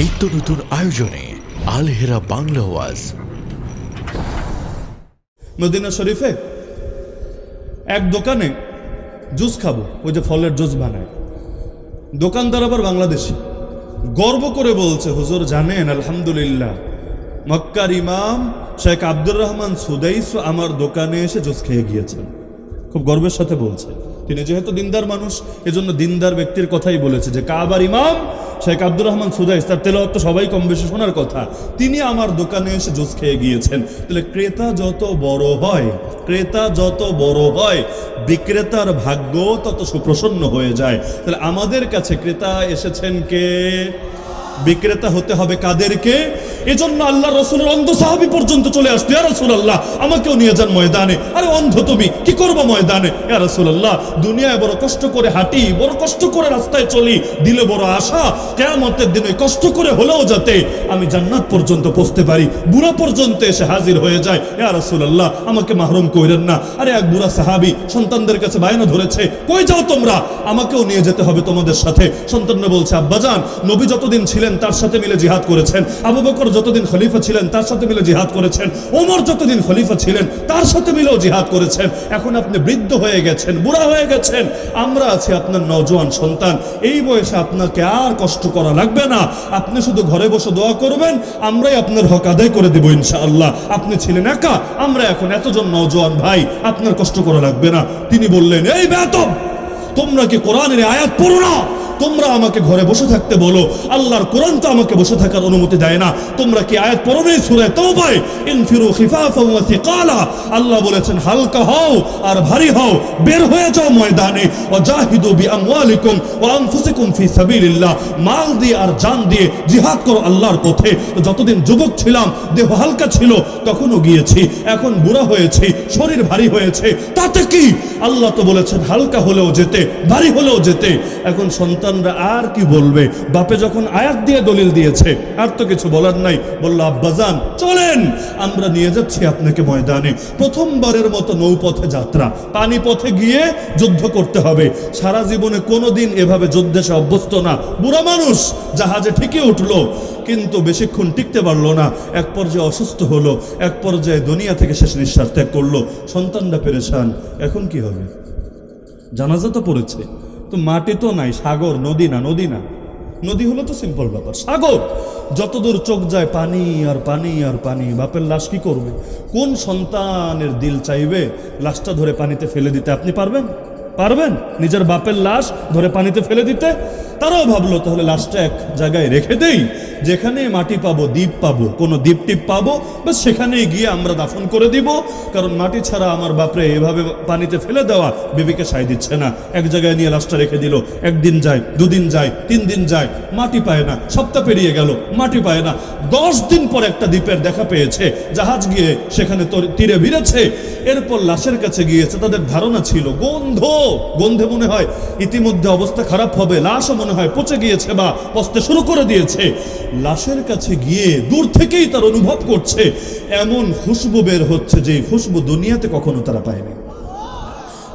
নিত্য নতুন আয়োজনে আলহেরা বাংলা ওয়াজ। মদিনা শরীফে এক দোকানে জুস খাব, ওই যে ফলের জুস বানায়। দোকানদার আবার বাংলাদেশি। গর্ব করে বলছে, হুজুর জানেন, আলহামদুলিল্লাহ, মক্কার ইমাম শেখ আব্দুর রহমান সুদাইস আমার দোকানে এসে জুস খেয়ে গিয়েছেন। খুব গর্বের সাথে বলছে। তিনি যেহেতু দিনদার মানুষ, এজন্য দিনদার ব্যক্তির কথাই বলেছে যে, কাবার ইমাম শেখ আব্দুর রহমান সুদাইস তার তেলাওয়াত তো সবাই কম বেশি শোনার কথা। তিনি আমার দোকানে এসে জোস খেয়ে গিয়েছেন। তাহলে ক্রেতা যত বড় হয়, ক্রেতা যত বড় হয়, বিক্রেতার ভাগ্য তত সুপ্রসন্ন হয়ে যায়। তাহলে আমাদের কাছে ক্রেতা এসেছেন কে? বিক্রেতা হতে হবে কাদেরকে? এজন্য আল্লাহ রসুলের অন্ধ সাহাবি পর্যন্ত চলে আসতো। ইয়া রসুল আল্লাহ আমাকেও নিয়ে যান ময়দানে। আরে অন্ধ তুমি, কি করব ময়দানে? ইয়া রসুল আল্লাহ দুনিয়ায় বড় কষ্ট করে হাঁটি, বড় কষ্ট করে রাস্তায় চলি, দিলে বড় আশা। কেয়ামতের দিনে কষ্ট করে হলেও যাতে আমি জান্নাত পর্যন্ত পৌঁছতে পারি, বুড়া পর্যন্ত এসে হাজির হয়ে যায়। ইয়া রসুল আল্লাহ আমাকে মাহরুম কইরেন না। আরে এক বুড়া সাহাবি সন্তানদের কাছে বায়না ধরেছে, কই যাও তোমরা? আমাকেও নিয়ে যেতে হবে তোমাদের সাথে। সন্তানরা বলছে, আব্বাজান, নবী যতদিন ছিলেন তার সাথে মিলে জিহাদ করেছেন। আবু বকর যতদিন খলিফা ছিলেন, তার সাথে মিলে জিহাদ করেছেন। ওমর যতদিন খলিফা ছিলেন, তার সাথে মিলেও জিহাদ করেছেন। এখন আপনি বৃদ্ধ হয়ে গেছেন, বুড়া হয়ে গেছেন। আমরা আছি আপনার নজওয়ান সন্তান। এই বয়সে আপনাকে আর কষ্ট করা লাগবে না। আপনি শুধু ঘরে বসে দোয়া করবেন, আমরাই আপনার হক আদায় করে দেবো ইনশাআল্লাহ। আপনি ছিলেন একা, আমরা এখন এতজন নজওয়ান ভাই, আপনার কষ্ট করা লাগবে না। তিনি বললেন, এই বেতব তোমরা কি কোরআনের আয়াত পড়ো না? তোমরা আমাকে ঘরে বসে থাকতে বলো। আল্লাহর কোরআন তো আমাকে বসে থাকার অনুমতি দেয় না। তোমরা কি আয়াত পড়ো নেই সূরা তওবায়? ইনফিরু ওয়া আল্লাহ বলেছেন, হালকা হও আর ভারী হও, বের হয়ে যাও ময়দানে। ওয়া জাহিদু বিআমওয়ালিকুম ওয়া আনফুসিকুম ফি সাবিলিল্লাহ। মাল দিয়ে আর জান দিয়ে জিহাদ করো আল্লাহর পথে। যতদিন যুবক ছিলাম, দেহ হালকা ছিল, তখনও গিয়েছি। এখন বুড়া হয়েছি, শরীর ভারী হয়েছে। তাতে কি? আল্লাহ তো বলেছেন, হালকা হলেও যেতে, ভারী হলেও যেতে। এখন সন্তানরা আর কি বলবে? বাপে যখন আয়াত দিয়ে দলিল দিয়েছে, আর তো কিছু বলার নাই। বলল আব্বাজান চলেন, আমরা নিয়ে যাচ্ছি আপনাকে ময়দানে। প্রথমবারের মতো নৌপথে যাত্রা। পানি পথে গিয়ে যুদ্ধ করতে হবে। সারা জীবনে কোনোদিন এভাবে যুদ্ধে সে অভ্যস্ত না। বুড়া মানুষ, জাহাজে ঠিকই উঠল, কিন্তু বেশিক্ষণ টিকতে পারল না। এক পর্যায়ে অসুস্থ হলো, এক পর্যায়ে দুনিয়া থেকে শেষ নিঃশ্বাস ত্যাগ করল। সন্তানরা পেরেশান। এখন কি হবে? জানাজা তো পড়েছে। তো মাটি তো নাই, সাগর, নদী না নদী না। নদী হলো তো সিম্পল ব্যাপার। সাগর! যতদূর চোখ যায় পানি আর পানি আর পানি, বাপের লাশ কি করবে? কোন সন্তানের দিল চাইবে লাশটা ধরে পানিতে ফেলে দিতে? আপনি পারবেন? পারবেন? নিজের বাপের লাশ ধরে পানিতে ফেলে দিতে? তারাও ভাবলো, তাহলে লাশটা এক জায়গায় রেখে দেই। যেখানে মাটি পাবো, দ্বীপ পাবো, কোনো দ্বীপ টিপ পাবো বা সেখানেই গিয়ে আমরা দাফন করে দিব। কারণ মাটি ছাড়া আমার বাপরে এভাবে পানিতে ফেলে দেওয়া বিবিকে সাই দিচ্ছে না। এক জায়গায় নিয়ে লাশটা রেখে দিল। একদিন যায়, দুদিন যায়, তিন দিন যায়, মাটি পায় না। সপ্তাহ পেরিয়ে গেল, মাটি পায় না। দশ দিন পর একটা দ্বীপের দেখা পেয়েছে। জাহাজ গিয়ে সেখানে তীরে ভিড়েছে। এরপর লাশের কাছে গিয়েছে। তাদের ধারণা ছিল, গন্ধ, গন্ধে মনে হয় ইতিমধ্যে অবস্থা খারাপ হবে, লাশও মনে হয় পচে গিয়েছে বা পচতে শুরু করে দিয়েছে। লাশের কাছে গিয়ে দূর থেকেই তার অনুভব করছে। এমন খুশবু বের হচ্ছে যে খুশবু দুনিয়াতে কখনো তারা পায়নি।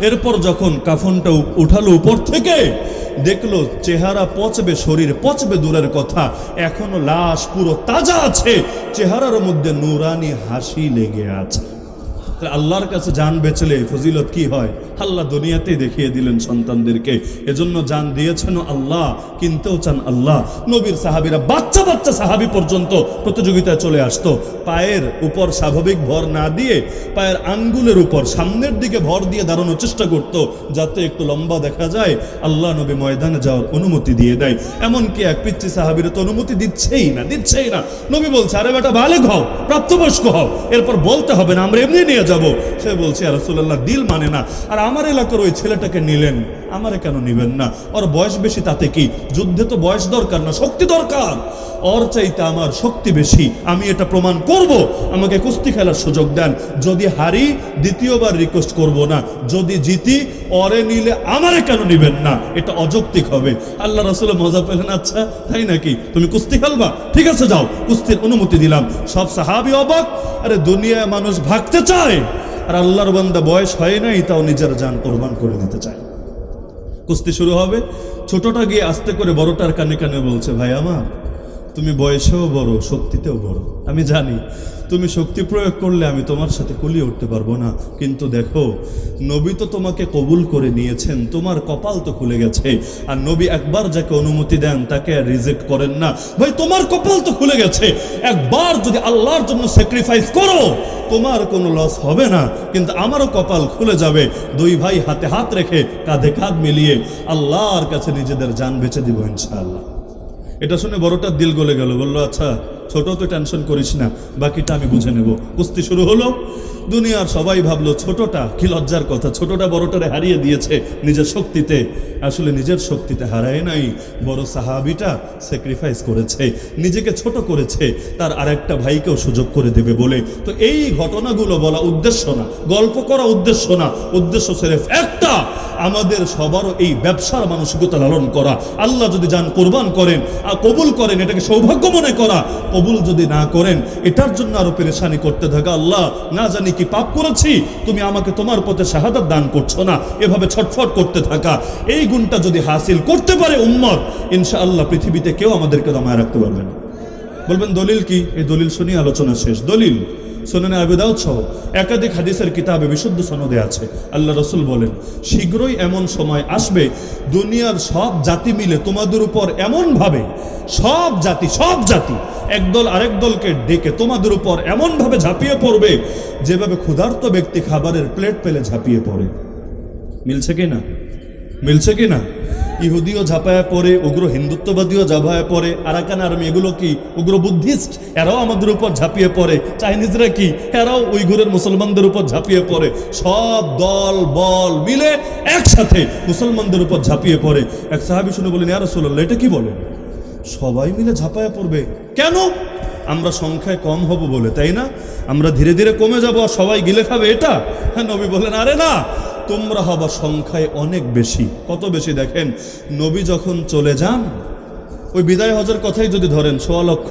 এরপর যখন কাফনটা উঠালো উপর থেকে, দেখল চেহারা পচবে শরীর, পচবে দূরের কথা। এখনও লাশ পুরো তাজা আছে, চেহারার মধ্যে নুরানি হাসি লেগে আছে। আল্লাহর কাছে জান বেচলে ফজিলত কি হয়? আল্লাহ দুনিয়াতেই দেখিয়ে দিলেন সন্তানদেরকে। এজন্য জান দিয়েছেন আল্লাহ, কিনতেও চান আল্লাহ। নবীর সাহাবিরা বাচ্চা বাচ্চা সাহাবি পর্যন্ত প্রতিযোগিতায় চলে আসতো। পায়ের উপর স্বাভাবিক ভর না দিয়ে পায়ের আঙ্গুলের উপর সামনের দিকে ভর দিয়ে দাঁড়ানোর চেষ্টা করত, যাতে একটু লম্বা দেখা যায়। আল্লাহ নবী ময়দানে যাওয়ার অনুমতি দিয়ে দেয়। এমনকি এক পিচ্ছি সাহাবিরা তো অনুমতি দিচ্ছেই না দিচ্ছেই না। নবী বলছে, আরে বেটা বালেক হও প্রাপ্তবয়স্ক হও। এরপর বলতে হবে না, আমরা এমনি নিয়ে যাব। সে বলছে আর রসুল্লাহ দিল মানে না। আর আমার এলাকার ওই ছেলেটাকে নিলেন, আমারে কেন নিবেন না? ওর বয়স বেশি, তাতে কি? যুদ্ধে তো বয়স দরকার না, শক্তি দরকার। ওর চাইতে আমার শক্তি বেশি, আমি এটা প্রমাণ করব। আমাকে কুস্তি খেলার সুযোগ দেন। যদি হারি, দ্বিতীয়বার রিকোয়েস্ট করব না। যদি জিতি অরে নিলে আমারে কেন নিবেন না? এটা অযৌক্তিক হবে। আল্লাহ রসুল মজা পেলেন আচ্ছা তাই নাকি? তুমি কুস্তি খেলবা? ঠিক আছে, যাও। কুস্তির অনুমতি দিলাম। সব সাহাবি অবাক। আরে দুনিয়ায় মানুষ ভাগতে চায়। আর আল্লাহর বান্দা বয়স হয় নাই, তাও নিজের যান কোরবান করে নিতে চায়। কুস্তি শুরু হবে। ছোটটা গিয়ে আস্তে করে বড়টার কানে কানে বলছে, ভাই, আমার তুমি বয়সেও বড়, শক্তিতেও বড়। আমি জানি, তুমি শক্তি প্রয়োগ করলে আমি তোমার সাথে কুলিয়ে উঠতে পারব না। কিন্তু দেখো, নবী তো তোমাকে কবুল করে নিয়েছেন, তোমার কপাল তো খুলে গেছে। আর নবী একবার যাকে অনুমতি দেন, তাকে রিজেক্ট করেন না। ভাই, তোমার কপাল তো খুলে গেছে। একবার যদি আল্লাহর জন্য স্যাক্রিফাইস করো, তোমার কোনো লস হবে না। কিন্তু আমারও কপাল খুলে যাবে। দুই ভাই হাতে হাত রেখে কাঁধে কাঁধ মিলিয়ে আল্লাহর কাছে নিজেদের যান বেঁচে দিব ইনশাআল্লাহ। এটা শুনে বড়টা দিল গলে গেল বলল আচ্ছা ছোট তো টেনশন করিস না, বাকিটা আমি বুঝে নেব। কুস্তি শুরু হলো। দুনিয়ার সবাই ভাবলো, ছোটটা কি লজ্জার কথা, ছোটটা বড়টারে হারিয়ে দিয়েছে নিজের শক্তিতে। আসলে নিজের শক্তিতে হারায় নাই, বড় সাহাবিটা স্যাক্রিফাইস করেছে, নিজেকে ছোট করেছে, তার আরেকটা ভাইকেও সুযোগ করে দেবে বলে। তো এই ঘটনাগুলো বলা উদ্দেশ্য না, গল্প করা উদ্দেশ্য না। উদ্দেশ্য সেরেফ একটা, আমাদের সবারও এই ব্যবসার মানসিকতা লালন করা। আল্লাহ যদি যান কোরবান করেন আর কবুল করেন, এটাকে সৌভাগ্য মনে করা। কবুল যদি না করেন, এটার জন্য আরও পেরেশানি করতে থাকা আল্লাহ, না জানি কি পাপ করেছি, তুমি আমাকে তোমার পথে শাহাদাত দান করছ না, এভাবে ছটফট করতে থাকা। এই গুণটা যদি হাসিল করতে পারে উম্মত, ইনশাআল্লাহ পৃথিবীতে কেউ আমাদেরকে দমায় রাখতে পারবে না। বলবেন, দলিল কি? এই দলিল শুনি আলোচনা শেষ। দলিল শোনেন আবেদাউদ সহ একাধিক হাদিসের কিতাবে বিশুদ্ধ সনদে আছে। আল্লাহ রসুল বলেন, শীঘ্রই এমন সময় আসবে, দুনিয়ার সব জাতি মিলে তোমাদের উপর এমনভাবে, সব জাতি সব জাতি, একদল আরেক দলকে ডেকে তোমাদের উপর এমনভাবে ঝাঁপিয়ে পড়বে, যেভাবে ক্ষুধার্ত ব্যক্তি খাবারের প্লেট পেলে ঝাঁপিয়ে পড়ে। মিলছে কি না? মিলছে কি না? ইহুদিও ঝাঁপায়া পড়ে, উগ্র হিন্দুত্ববাদীও ঝাঁপায়া পড়ে, আরাকান আর্মি এগুলো কি উগ্র বুদ্ধিস্ট? এরাও আমাদের উপর ঝাঁপিয়ে পড়ে। চাইনিজরা কি? এরাও উইঘুরের মুসলমানদের উপর ঝাঁপিয়ে পড়ে। সব দল, বল মিলে একসাথে মুসলমানদের উপর ঝাঁপিয়ে পড়ে। এক সাহাবি শুনে বলেন, ইয়া রাসূলুল্লাহ, এটা কি বলেন সবাই মিলে ঝাঁপায়া পড়বে। কেন? আমরা সংখ্যায় কম হব বলে, তাই না? আমরা ধীরে ধীরে কমে যাব আর সবাই গিলে খাবে, এটা? হ্যাঁ নবী বলেন, আরে না তোমরা হবা সংখ্যায় অনেক বেশি। কত বেশি দেখেন? নবী যখন চলে যান, ওই বিদায় হজের কথাই যদি ধরেন সোয়া লক্ষ।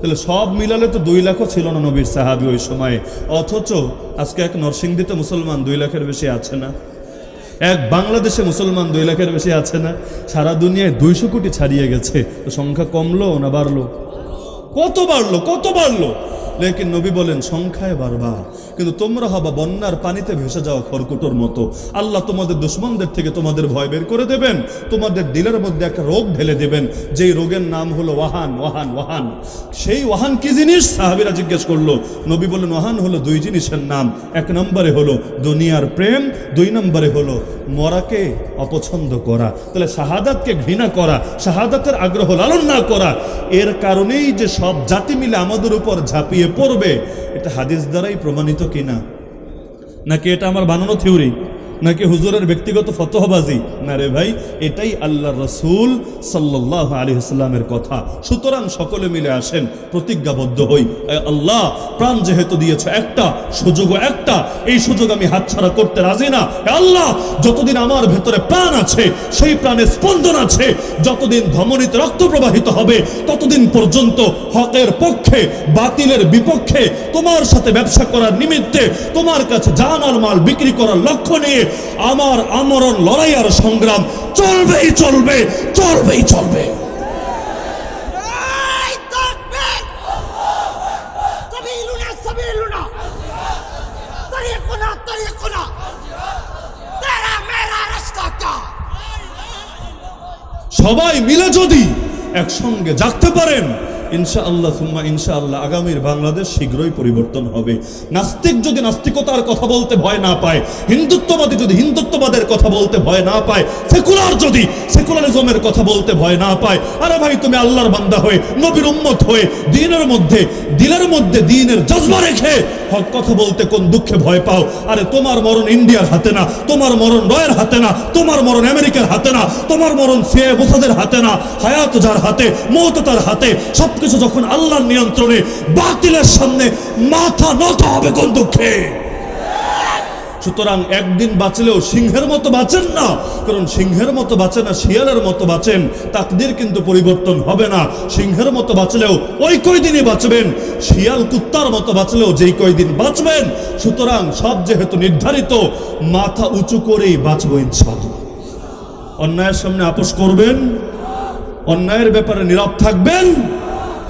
তাহলে সব মিলালে তো দুই লাখও ছিল না নবীর সাহাবি ওই সময়ে। অথচ আজকে এক নরসিংদীতে মুসলমান দুই লাখের বেশি আছে না। এক বাংলাদেশে মুসলমান দুই লাখের বেশি আছে না। সারা দুনিয়ায় দুইশো কোটি ছাড়িয়ে গেছে। তো সংখ্যা কমলো না বাড়লো? কত বাড়লো? কত বাড়লো? লেকিন নবী বলেন, সংখ্যায় বাড়বা কিন্তু তোমরা হবা বন্যার পানিতে ভেসে যাওয়া খড়কুটোর মতো। আল্লাহ তোমাদের দুশ্মনদের থেকে তোমাদের ভয় বের করে দেবেন, তোমাদের দিলের মধ্যে একটা রোগ ঢেলে দেবেন। যেই রোগের নাম হলো ওয়াহান ওয়াহান ওয়াহান। সেই ওয়াহান কি জিনিস? সাহাবিরা জিজ্ঞেস করল। নবী বলেন ওয়াহান হলো দুই জিনিসের নাম। এক নম্বরে হলো দুনিয়ার প্রেম, দুই নম্বরে হলো মরাকে অপছন্দ করা। তাহলে শাহাদাতকে ঘৃণা করা, শাহাদাতের আগ্রহ লালন না করা, এর কারণেই যে সব জাতি মিলে আমাদের উপর ঝাঁপিয়ে পড়বে এটা হাদিস দ্বারাই প্রমাণিত কিনা? নাকি এটা আমার বানানো থিওরি? নাকি হুজুরের ব্যক্তিগত ফতহবাজি? না রে ভাই, এটাই আল্লাহ রসুল সাল্লাহ আলী ইসলামের কথা। সুতরাং সকলে মিলে আসেন, প্রতিজ্ঞাবদ্ধ হই। আল্লাহ, প্রাণ যেহেতু দিয়েছ একটা সুযোগ একটা, এই সুযোগ আমি হাতছাড়া করতে রাজি না। আল্লাহ, যতদিন আমার ভেতরে প্রাণ আছে, সেই প্রাণে স্পন্দন আছে, যতদিন ধমনীতে রক্ত প্রবাহিত হবে, ততদিন পর্যন্ত হকের পক্ষে, বাতিলের বিপক্ষে, তোমার সাথে ব্যবসা করার নিমিত্তে, তোমার কাছে জান আর মাল বিক্রি করার লক্ষ্য নিয়ে আমার আমরণ লড়াই আর সংগ্রাম চলবেই চলবে চলবেই চলবে। সবাই মিলে যদি একসঙ্গে জাগতে পারেন ইনশাআল্লাহ, সুম্মা ইনশাআল্লাহ, আগামীর বাংলাদেশ শীঘ্রই পরিবর্তন হবে। নাস্তিক যদি নাস্তিকতার কথা বলতে ভয় না পায়, হিন্দুত্ববাদী যদি হিন্দুত্ববাদের কথা বলতে ভয় না পায়, সেকুলার যদি সেকুলারিজমের কথা বলতে ভয় না পায়, আরে ভাই, তুমি আল্লাহর বান্দা হয়ে, নবীর উম্মত হয়ে, দিনের মধ্যে, দিলের মধ্যে দিনের জজবা রেখে হক কথা বলতে কোন দুঃখে ভয় পাও? আরে তোমার মরণ ইন্ডিয়ার হাতে না, তোমার মরণ রয়ের হাতে না, তোমার মরণ আমেরিকার হাতে না, তোমার মরণ সে বোসাদের হাতে না, হায়াত যার হাতে, মত তার হাতে, সবকিছু যখন আল্লাহর নিয়ন্ত্রণে বাতিলের সামনে মাথা নত হবে কোন দুঃখে? সুতরাং একদিন বাঁচলেও সিংহের মতো বাঁচেন না। কারণ সিংহের মতো বাঁচে না, শিয়ালের মতো বাঁচেন, তাকদির কিন্তু পরিবর্তন হবে না। সিংহের মতো বাঁচলেও ওই কয়দিনই বাঁচবেন, শিয়াল কুত্তার মতো বাঁচলেও যেই কয়দিন বাঁচবেন। সুতরাং সব যেহেতু নির্ধারিত, মাথা উঁচু করেই বাঁচবো ইনশাআল্লাহ। অন্যায়ের সামনে আপোষ করবেন, অন্যায়ের ব্যাপারে নীরব থাকবেন।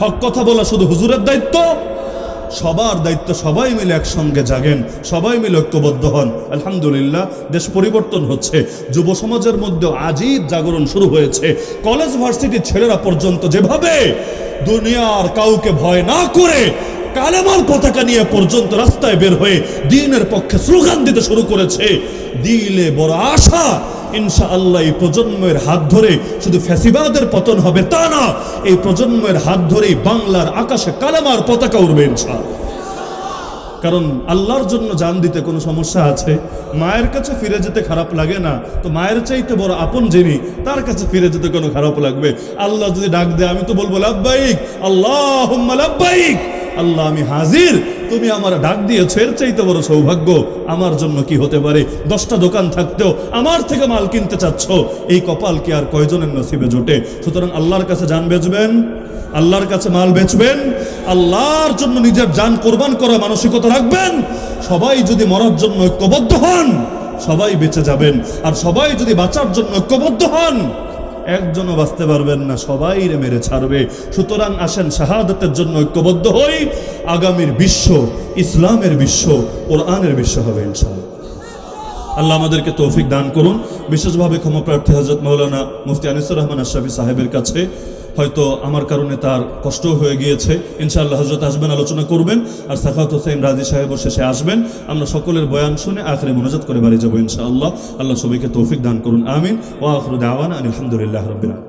হক কথা বলা শুধু হুজুরের দায়িত্ব। সবার দায়িত্ব সবাই মিলে একসঙ্গে জাগেন, সবাই মিলে ঐক্যবদ্ধ হন। আলহামদুলিল্লাহ, দেশ পরিবর্তন হচ্ছে, যুব সমাজের মধ্যেও আজীব জাগরণ শুরু হয়েছে। কলেজ ভার্সিটির ছেলেরা পর্যন্ত যেভাবে দুনিয়ার কাউকে ভয় না করে কালেমার পতাকা নিয়ে পর্যন্ত রাস্তায় বের হয়ে দিনের পক্ষে স্লোগান দিতে শুরু করেছে, দিলে বড় আশা ইনশা আল্লাহ এই প্রজন্মের হাত ধরে শুধু ফ্যাসিবাদের পতন হবে তা না, এই প্রজন্মের হাত ধরেই বাংলার আকাশে কালেমার পতাকা উঠবে ইনশাআল্লাহ। কারণ আল্লাহর জন্য জান দিতে কোনো সমস্যা আছে? মায়ের কাছে ফিরে যেতে খারাপ লাগে না? তো মায়ের চাইতে বড় আপন যিনি, তার কাছে ফিরে যেতে কোনো খারাপ লাগবে? আল্লাহ যদি ডাক দেয়, আমি তো বলব লাভবাইক আল্লাহ লাভবাইক আল্লাহ, আমি হাজির। তুমি আমার ডাক দিয়েছ এর চাইতে বড় সৌভাগ্য। আমার জন্য কি হতে পারে? দশটা দোকান থাকতেও আমার থেকে মাল কিনতে চাচ্ছ। এই কপাল কি আর কয়জনের নসিবে জোটে? সুতরাং আল্লাহর কাছে যান বেচবেন, আল্লাহর কাছে মাল বেচবেন, আল্লাহর জন্য নিজের যান কোরবান করা মানসিকতা রাখবেন। সবাই যদি মরার জন্য ঐক্যবদ্ধ হন, সবাই বেঁচে যাবেন। আর সবাই যদি বাঁচার জন্য ঐক্যবদ্ধ হন একজনও বাঁচতে পারবেন না, সবাই রে মেরে ছাড়বে। সুতরাং আসেন শাহাদতের জন্য ঐক্যবদ্ধ হই। আগামীর বিশ্ব ইসলামের বিশ্ব, কোরআনের বিশ্ব হবে ইনশাআল্লাহ। আল্লাহ আমাদেরকে তৌফিক দান করুন। বিশেষভাবে ক্ষমাপ্রার্থী হজরত মৌলানা মুফতি আনিসুর রহমান আশরাফি সাহেবের কাছে হয়তো আমার কারণে তার কষ্ট হয়ে গিয়েছে। ইনশাআল্লাহ হজরত আসবেন, আলোচনা করবেন। আর সাখাত হোসেন রাজি সাহেব শেষে আসবেন। আমরা সকলের বয়ান শুনে আখরে মনোজাত করে বাড়ি যাব ইনশাআল্লাহ। আল্লাহ সবাইকে তৌফিক দান করুন। আমিন। ও আখরুদ আওয়ান আলহামদুলিল্লাহ রবিন